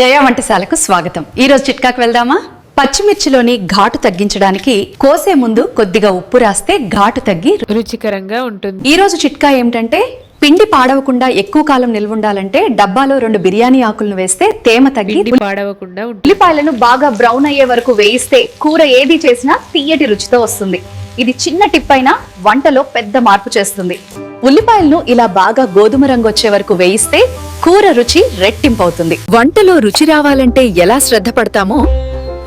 జయ వంటశాలకు స్వాగతం. ఈ రోజు చిట్కాకు వెళ్దామా? పచ్చిమిర్చిలోని ఘాటు తగ్గించడానికి కోసే ముందు కొద్దిగా ఉప్పు రాస్తే ఘాటు తగ్గి రుచికరంగా ఉంటుంది. ఈ రోజు చిట్కా ఏమిటంటే పిండి పాడవకుండా ఎక్కువ కాలం నిల్వ ఉండాలంటే డబ్బాలో రెండు బిర్యానీ ఆకులను వేస్తే తేమ తగ్గి పిండి పాడవకుండా ఉల్లిపాయలను బాగా బ్రౌన్ అయ్యే వరకు వేయిస్తే కూర ఏది చేసినా తీయటి రుచితో వస్తుంది. ఇది చిన్న టిప్ అయినా వంటలో పెద్ద మార్పు చేస్తుంది. ఉల్లిపాయలను ఇలా బాగా గోధుమ రంగు వచ్చే వరకు వేయిస్తే కూర రుచి రెట్టింపవుతుంది. వంటలో రుచి రావాలంటే ఎలా శ్రద్ధ పడతామో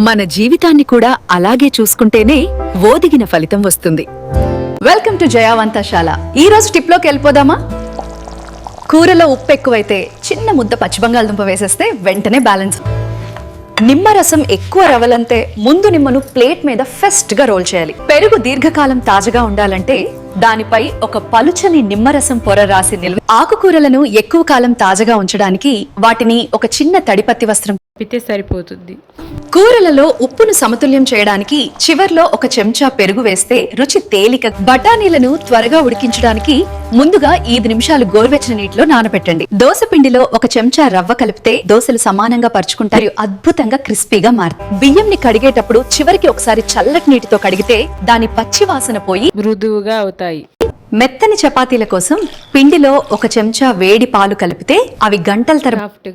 మన జీవితాన్ని కూడా అలాగే చూసుకుంటేనే ఓదిగిన ఫలితం వస్తుంది. వెల్కమ్ టు జయావంతశాల ఈ రోజు టిప్లోకి వెళ్ళిపోదామా? కూరలో ఉప్పు ఎక్కువైతే చిన్న ముద్ద పచ్చి బంగాళదుంప వేసేస్తే వెంటనే బ్యాలెన్స్. నిమ్మరసం ఎక్కువ రవ్వలంతే ముందు నిమ్మను ప్లేట్ మీద ఫెస్ట్గా రోల్ చేయాలి. పెరుగు దీర్ఘకాలం తాజాగా ఉండాలంటే దానిపై ఒక పలుచని నిమ్మరసం పొర రాసి నిల్వ ఆకుకూరలను ఎక్కువ కాలం తాజాగా ఉంచడానికి వాటిని ఒక చిన్న తడిపత్తి వస్త్రం పితే సరిపోతుంది. కూరలలో ఉప్పును సమతుల్యం చేయడానికి చివర్లో ఒక చెంచా పెరుగు వేస్తే రుచి తేలిక బఠానీలను త్వరగా ఉడికించడానికి ముందుగా ఐదు నిమిషాలు గోరువెచ్చని నీటిలో నానబెట్టండి. దోస పిండిలో ఒక చెంచా రవ్వ కలిపితే దోశలు సమానంగా పరుచుకుంటారు అద్భుతంగా క్రిస్పీగా మారుతాయి. బియ్యంని కడిగేటప్పుడు చివరికి ఒకసారి చల్లటి నీటితో కడిగితే దాని పచ్చి వాసన పోయి మృదువుగా అవుతాయి మెత్తని చపాతీల కోసం పిండిలో ఒక చెంచా వేడి పాలు కలిపితే అవి గంటల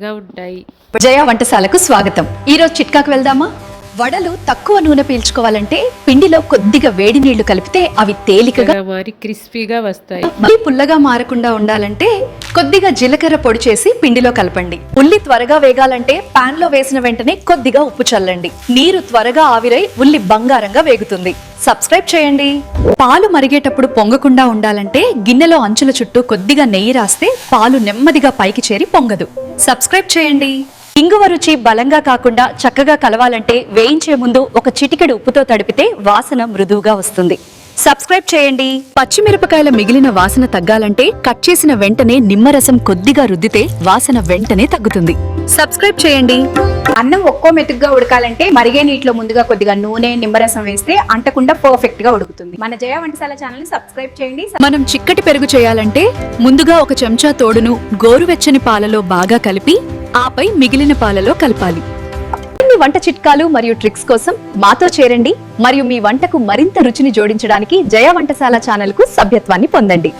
గా ఉంటాయి. జయ వంటశాలకు స్వాగతం. ఈ రోజు చిట్కాకు వెళ్దామా? వడలు తక్కువ నూనె పీల్చుకోవాలంటే పిండిలో కొద్దిగా వేడి నీళ్ళు కలిపితే అవి తేలికగా మరి క్రిస్పీగా వస్తాయి. మరీ పుల్లగా మారకుండా ఉండాలంటే కొద్దిగా జీలకర్ర పొడి చేసి పిండిలో కలపండి. ఉల్లి త్వరగా వేగాలంటే పాన్లో వేసిన వెంటనే కొద్దిగా ఉప్పు చల్లండి. నీరు త్వరగా ఆవిరై ఉల్లి బంగారంగా వేగుతుంది. సబ్స్క్రైబ్ చేయండి. పాలు మరిగేటప్పుడు పొంగకుండా ఉండాలంటే గిన్నెలో అంచుల చుట్టూ కొద్దిగా నెయ్యి రాస్తే పాలు నెమ్మదిగా పైకి చేరి పొంగదు. సబ్స్క్రైబ్ చేయండి. ఇంగువ రుచి బలంగా కాకుండా చక్కగా కలవాలంటే వేయించే ముందు ఒక చిటికెడు ఉప్పుతో తడిపితే వాసన మృదువుగా వస్తుంది. సబ్స్క్రైబ్ చేయండి. పచ్చిమిరపకాయల మిగిలిన వాసన తగ్గాలంటే కట్ చేసిన వెంటనే నిమ్మరసం కొద్దిగా రుద్దితే వాసన వెంటనే తగ్గుతుంది. సబ్స్క్రైబ్ చేయండి. అన్నం ఒక్కో మెతుకుగా ఉడకాలంటే మరిగే నీటిలో ముందుగా కొద్దిగా నూనె నిమ్మరసం వేస్తే అంటకుండా పర్ఫెక్ట్గా ఉడుకుతుంది. మన జయ వంటశాల ఛానల్ని సబ్స్క్రైబ్ చేయండి. మనం చిక్కటి పెరుగు చేయాలంటే ముందుగా ఒక చెంచా తోడును గోరువెచ్చని పాలలో బాగా కలిపి ఆపై మిగిలిన పాలలో కలపాలి. కొన్ని వంట చిట్కాలు మరియు ట్రిక్స్ కోసం మాతో చేరండి. మరియు మీ వంటకు మరింత రుచిని జోడించడానికి జయ వంటశాల ఛానల్కు సభ్యత్వాన్ని పొందండి.